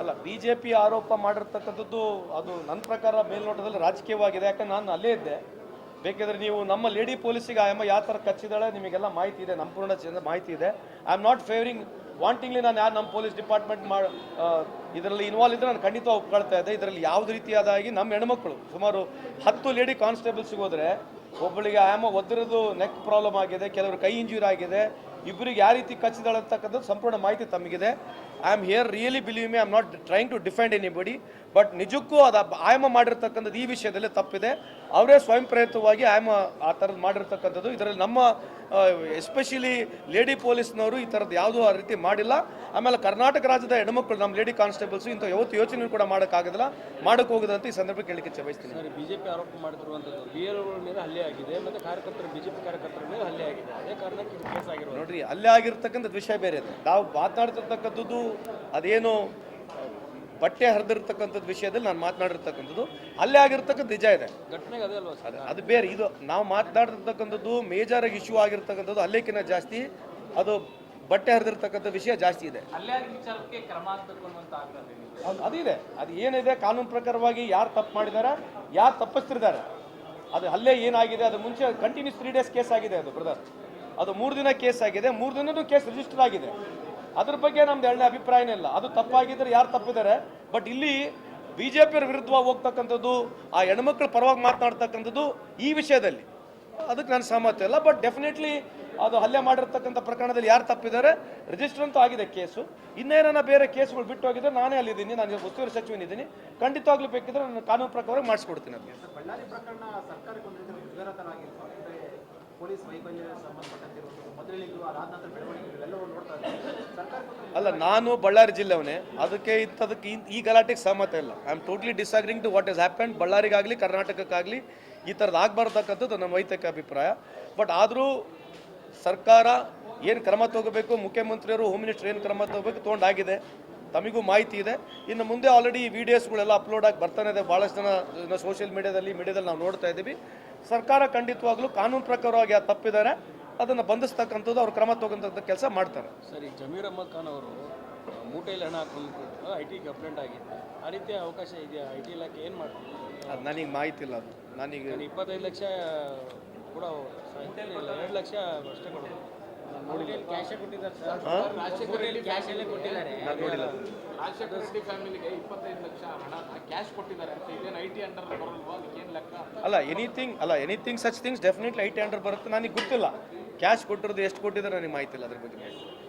ಅಲ್ಲ B J P ಆರೋಪ ಮಾಡಿರ್ತಕ್ಕಂಥದ್ದು ಅದು ನನ್ನ ಪ್ರಕಾರ ಮೇಲ್ನೋಟದಲ್ಲಿ ರಾಜಕೀಯವಾಗಿದೆ. ಯಾಕಂದ್ರೆ ನಾನು ಅಲ್ಲೇ ಇದ್ದೆ. ಬೇಕಿದ್ರೆ ನೀವು ನಮ್ಮ ಲೇಡಿ ಪೊಲೀಸಿಗೆ, ಆಯಮ್ಮ, ಯಾವ ಥರ ಕಚ್ಚಿದಾಳೆ ನಿಮಗೆಲ್ಲ ಮಾಹಿತಿ ಇದೆ, ನಮ್ಮ ಪೂರ್ಣ ಮಾಹಿತಿ ಇದೆ. I am not favouring wantingly ನಾನು ಯಾರು ನಮ್ಮ ಪೊಲೀಸ್ ಡಿಪಾರ್ಟ್ಮೆಂಟ್ ಮಾ ಇದರಲ್ಲಿ ಇನ್ವಾಲ್ವ್ ಇದ್ದರೆ ನಾನು ಖಂಡಿತ ಒಪ್ಕೊಳ್ತಾ ಇದ್ದೆ. ಇದರಲ್ಲಿ ಯಾವುದೇ ರೀತಿಯಾದಾಗಿ ನಮ್ಮ ಹೆಣ್ಮಕ್ಳು, ಸುಮಾರು ಹತ್ತು ಲೇಡಿ ಕಾನ್ಸ್ಟೇಬಲ್ಸ್ಗೆ ಹೋದರೆ ಒಬ್ಬಳಿಗೆ, ಆಯಮ್ಮ ಒದ್ದರದು ನೆಕ್ ಪ್ರಾಬ್ಲಮ್ ಆಗಿದೆ ಕೆಲವರು ಕೈ ಇಂಜೂರಿ ಆಗಿದೆ ಇಬ್ಬರಿಗೆ ಯಾವ ರೀತಿ ಕಚ್ಚಿದಾಳೆ ಅಂತಕ್ಕಂಥದ್ದು ಸಂಪೂರ್ಣ ಮಾಹಿತಿ ತಮಗಿದೆ. I am here really believe me I am not trying to defend anybody but ನಿಜಕ್ಕೂ ಅದು ಆಯಮ ಮಾಡಿರ್ತಕ್ಕಂಥದ್ದು ಈ ವಿಷಯದಲ್ಲಿ ತಪ್ಪಿದೆ. ಅವರೇ ಸ್ವಯಂ ಪ್ರೇರಿತವಾಗಿ ಆಯಮ ಆ ಥರದ್ದು ಮಾಡಿರ್ತಕ್ಕಂಥದ್ದು. ಇದರಲ್ಲಿ ನಮ್ಮ ಎಸ್ಪೆಷಲಿ ಲೇಡಿ ಪೊಲೀಸ್ನವರು ಈ ಥರದ್ದು ಯಾವುದೂ ಆ ರೀತಿ ಮಾಡಿಲ್ಲ. ಆಮೇಲೆ ಕರ್ನಾಟಕ ರಾಜ್ಯದ ಹೆಣ್ಮಕ್ಳು, ನಮ್ಮ ಲೇಡಿ ಕಾನ್ಸ್ಟೇಬಲ್ಸ್ ಇಂಥ ಯಾವತ್ತು ಯೋಚನೆ ಕೂಡ ಮಾಡೋಕ್ಕಾಗೋದಿಲ್ಲ ಮಾಡೋಕ್ಕೆ ಹೋಗೋದಂತ ಈ ಸಂದರ್ಭಕ್ಕೆ ಕೇಳಲಿಕ್ಕೆ ಬಯಸ್ತೀನಿ ಸರ್, ಬಿಜೆಪಿ ಆರೋಪ ಮಾಡ್ತಿರುವಂಥದ್ದು ಬಿ ಎಲ್ ಮೇಲೆ ಹಲ್ಲೆ ಆಗಿದೆ, ಮತ್ತು ಕಾರ್ಯಕರ್ತರು, ಬಿಜೆಪಿ ಕಾರ್ಯಕರ್ತರ ಮೇಲೆ ಹಲ್ಲೆ ಆಗಿದೆ. ಅದೇ ಕಾರಣಕ್ಕೆ ಕೇಸ್ ಆಗಿರೋದು ನೋಡ್ರಿ ಅಲ್ಲೇ ಆಗಿರ್ತಕ್ಕಂಥ ವಿಷಯ ಬೇರೆ ಇದೆ. ನಾವು ಮಾತನಾಡ್ತಿರ್ತಕ್ಕಂಥದ್ದು ಅದೇನು ಬಟ್ಟೆ ಹರಿದಿರ್ತಕ್ಕಂಥದ್ದು ವಿಷಯದಲ್ಲಿ ನಾನು ಮಾತನಾಡಿರ್ತಕ್ಕಂಥದ್ದು ಅಲ್ಲೇ ಆಗಿರ್ತಕ್ಕಂಥ ನಿಜ ಇದೆ. ಅದೇ ಬೇರೆ ಇದು ನಾವು ಮಾತನಾಡಿರ್ತಕ್ಕಂಥದ್ದು ಮೇಜರ್ ಆಗಿ ಇಶ್ಯೂ ಆಗಿರ್ತಕ್ಕಂಥದ್ದು ಅಲ್ಲೇಕಿನ ಜಾಸ್ತಿ ಅದು ಬಟ್ಟೆ ಹರಿದಿರ್ತಕ್ಕಂಥ ವಿಷಯ ಜಾಸ್ತಿ ಇದೆ. ಅದಿದೆ ಅದು ಏನಿದೆ ಕಾನೂನು ಪ್ರಕಾರವಾಗಿ ಯಾರು ತಪ್ಪು ಮಾಡಿದ್ದಾರೆ ಯಾರು ತಪ್ಪಿಸ್ತಿದ್ದಾರೆ ಅದು ಅಲ್ಲೇ ಏನಾಗಿದೆ ಅದು ಮುಂಚೆ ಕಂಟಿನ್ಯೂಸ್ ತ್ರೀ ಡೇಸ್ ಕೇಸ್ ಆಗಿದೆ ಅದು ಬ್ರದರ್ ಅದು ಮೂರು ದಿನ ಕೇಸ್ ಆಗಿದೆ. ಮೂರು ದಿನನೂ ಕೇಸ್ ರಿಜಿಸ್ಟರ್ ಆಗಿದೆ. ಅದ್ರ ಬಗ್ಗೆ ನಮ್ದು ಎರಡನೇ ಅಭಿಪ್ರಾಯನೇ ಇಲ್ಲ. ಅದು ತಪ್ಪಾಗಿದ್ರೆ ಯಾರು ತಪ್ಪಿದ್ದಾರೆ? ಬಟ್ ಇಲ್ಲಿ ಬಿ ಜೆ ಪಿಯವ್ರ ವಿರುದ್ಧವಾಗಿ ಹೋಗ್ತಕ್ಕಂಥದ್ದು, ಆ ಹೆಣ್ಮಕ್ಳ ಪರವಾಗಿ ಮಾತನಾಡ್ತಕ್ಕಂಥದ್ದು ಈ ವಿಷಯದಲ್ಲಿ. ಅದಕ್ಕೆ ನಾನು ಸಹಮತ ಇಲ್ಲ. ಬಟ್ ಡೆಫಿನೆಟ್ಲಿ ಅದು ಹಲ್ಲೆ ಮಾಡಿರ್ತಕ್ಕಂಥ ಪ್ರಕರಣದಲ್ಲಿ ಯಾರು ತಪ್ಪಿದ್ದಾರೆ? ರಿಜಿಸ್ಟರ್ ಅಂತೂ ಆಗಿದೆ ಕೇಸು ಇನ್ನೇನ ಬೇರೆ ಕೇಸ್ಗಳು ಬಿಟ್ಟು ಹೋಗಿದ್ರೆ ನಾನೇ ಅಲ್ಲಿದ್ದೀನಿ. ನಾನು ಉಸ್ತುವಾರಿ ಸಚಿವನಿದ್ದೀನಿ. ಖಂಡಿತವಾಗ್ಲೂ ಬೇಕಿದ್ರೆ ನಾನು ಕಾನೂನು ಪ್ರಕಾರ ಮಾಡಿಸ್ಕೊಡ್ತೀನಿ ಅದಕ್ಕೆ ಅಲ್ಲ, ನಾನು ಬಳ್ಳಾರಿ ಜಿಲ್ಲೆಯವನೇ. ಅದಕ್ಕೆ ಇಂಥದಕ್ಕೆ ಈ ಗಲಾಟೆಗೆ ಸಹಮತ ಇಲ್ಲ. I am totally disagreeing to what is happen ಬಳ್ಳಾರಿಗಾಗಲಿ, ಕರ್ನಾಟಕಕ್ಕಾಗಲಿ, ಈ ಥರದ್ದು ಆಗಬಾರ್ದಕ್ಕಂಥದ್ದು ನಮ್ಮ ವೈದ್ಯಕ ಅಭಿಪ್ರಾಯ. ಬಟ್ ಆದರೂ ಸರ್ಕಾರ ಏನು ಕ್ರಮ ತಗೋಬೇಕು, ಮುಖ್ಯಮಂತ್ರಿಯವರು ಹೋಮ್ ಮಿನಿಸ್ಟರ್ ಏನು ಕ್ರಮ ತಗೋಬೇಕು, ತೊಗೊಂಡಾಗಿದೆ. ತಮಗೂ ಮಾಹಿತಿ ಇದೆ. ಇನ್ನು ಮುಂದೆ ಆಲ್ರೆಡಿ ಈ ವಿಡಿಯೋಸ್ಗಳೆಲ್ಲ ಅಪ್ಲೋಡ್ ಆಗಿ ಬರ್ತಾನೆ ಇದೆ. ಭಾಳಷ್ಟು ಜನ ಸೋಷಿಯಲ್ ಮೀಡಿಯಾದಲ್ಲಿ ಮೀಡಿಯಾದಲ್ಲಿ ನಾವು ನೋಡ್ತಾ ಇದ್ದೀವಿ. ಸರ್ಕಾರ ಖಂಡಿತವಾಗ್ಲೂ ಕಾನೂನು ಪ್ರಕಾರವಾಗಿ ಯಾರು ತಪ್ಪಿದ್ದಾರೆ. ಅದನ್ನು ಬಂಧಿಸ್ತಕ್ಕಂಥದ್ದು ಅವ್ರು ಕ್ರಮ ತಗೊಂಡಂಥ ಕೆಲಸ ಮಾಡ್ತಾರೆ. ಸರಿ ಜಮೀರ್ ಅಹಮದ್ ಖಾನ್ ಅವರು ಮೂಟೆಯಲ್ಲಿ ಹಣ ಹಾಕೊಂಡು ಐ ಟಿ ಕಂಪ್ಲೇಂಟ್ ಆಗಿತ್ತು ಆ ರೀತಿಯ ಅವಕಾಶ ಇದೆಯಾ? ಐ ಟಿ ಇಲಾಖೆ ಏನು ಮಾಡ್ತಾರೆ ಅದು ನನಗೆ ಮಾಹಿತಿ ಇಲ್ಲ ಅದು. ನನಗೆ ನಾನು ಇಪ್ಪತ್ತೈದು ಲಕ್ಷ ಕೂಡ ಇಲ್ಲ ಎರಡು ಲಕ್ಷ ಅಷ್ಟೇ ಕೊಡೋದು ಕ್ಯಾಶೇ ಕೊಟ್ಟಿದ್ದಾರೆ ಸರ್. ರಾಜಶೇಖರ್ ರೆಡ್ಡಿ ಕ್ಯಾಶಲ್ಲೇ ಕೊಟ್ಟಿದ್ದಾರೆ. ರಾಜಶೇಖರ ರೆಡ್ಡಿ ಫ್ಯಾಮಿಲಿಗೆ ಇಪ್ಪತ್ತೈದು ಲಕ್ಷ ಹಣ ಕ್ಯಾಶ್ ಕೊಟ್ಟಿದ್ದಾರೆ ಅಂತ ಇದೇನು ಐ ಟಿ ಅಂಡರ್ ಬರಲ್ವಾ? ಅದಕ್ಕೇನು ಲೆಕ್ಕ? ಅಲ್ಲ ಎನಿಥಿಂಗ್ ಅಲ್ಲ anything such things definitely I T under ಬರುತ್ತೆ. ನನಗೆ ಗೊತ್ತಿಲ್ಲ. ಕ್ಯಾಶ್ ಕೊಟ್ಟಿರೋದು ಎಷ್ಟು ಕೊಟ್ಟಿದ್ದಾರೆ ನನಗೆ ಮಾಹಿತಿ ಇಲ್ಲ ಅದ್ರ ಬಗ್ಗೆ.